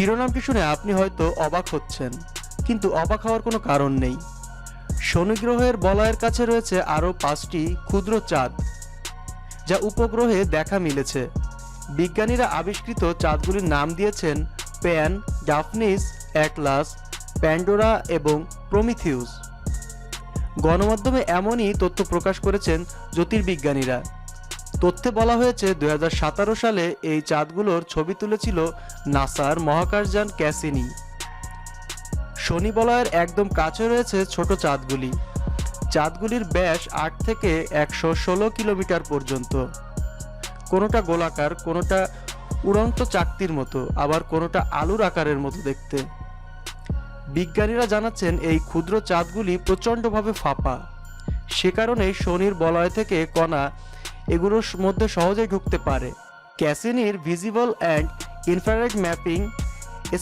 শিরোনামটি শুনে আপনি হয়তো অবাক হচ্ছেন, কিন্তু অবাক হওয়ার কোনো কারণ নেই। শনি গ্রহের বলয়ের কাছে রয়েছে আরও পাঁচটি ক্ষুদ্র চাঁদ, যা উপগ্রহে দেখা মিলেছে। বিজ্ঞানীরা আবিষ্কৃত চাঁদগুলির নাম দিয়েছেন প্যান, ডাফনিস, অ্যাটলাস, প্যান্ডোরা এবং প্রমিথিউস। গণমাধ্যমে এমনই তথ্য প্রকাশ করেছেন জ্যোতির্বিজ্ঞানীরা। তথ্যে বলা হয়েছে, দুই সালে এই চাঁদগুলোর ছবি তুলেছিল নাসার মহাকাশযান ক্যাসিনি। শনি বলয়ের একদম কাছে রয়েছে ছোট চাঁদগুলি। চাঁদগুলির ব্যাস আট থেকে একশো ষোলো কিলোমিটার পর্যন্ত। কোনোটা গোলাকার, কোনোটা উড়ন্ত চাকতির মতো, আবার কোনোটা আলুর আকারের মতো দেখতে। বিজ্ঞানীরা জানাচ্ছেন, এই ক্ষুদ্র চাঁদগুলি প্রচণ্ডভাবে ফাঁপা। সে কারণে শনির বলয় থেকে কণা এগুলোর মধ্যে সহজেই ঢুকতে পারে। ক্যাসিনির visible and infrared mapping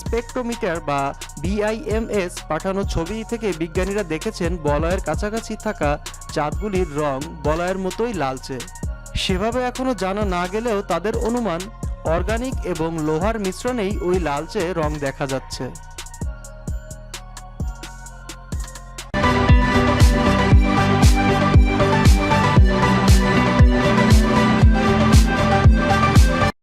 spectrometer বা বিআইএমএস পাঠানো ছবি থেকে বিজ্ঞানীরা দেখেছেন বলয়ের কাছাকাছি থাকা চাঁদগুলির রং বলয়ের মতোই লালচে। সেভাবে এখনও জানা না গেলেও তাদের অনুমান অর্গানিক এবং লোহার মিশ্রণেই ওই লালচে রং দেখা যাচ্ছে।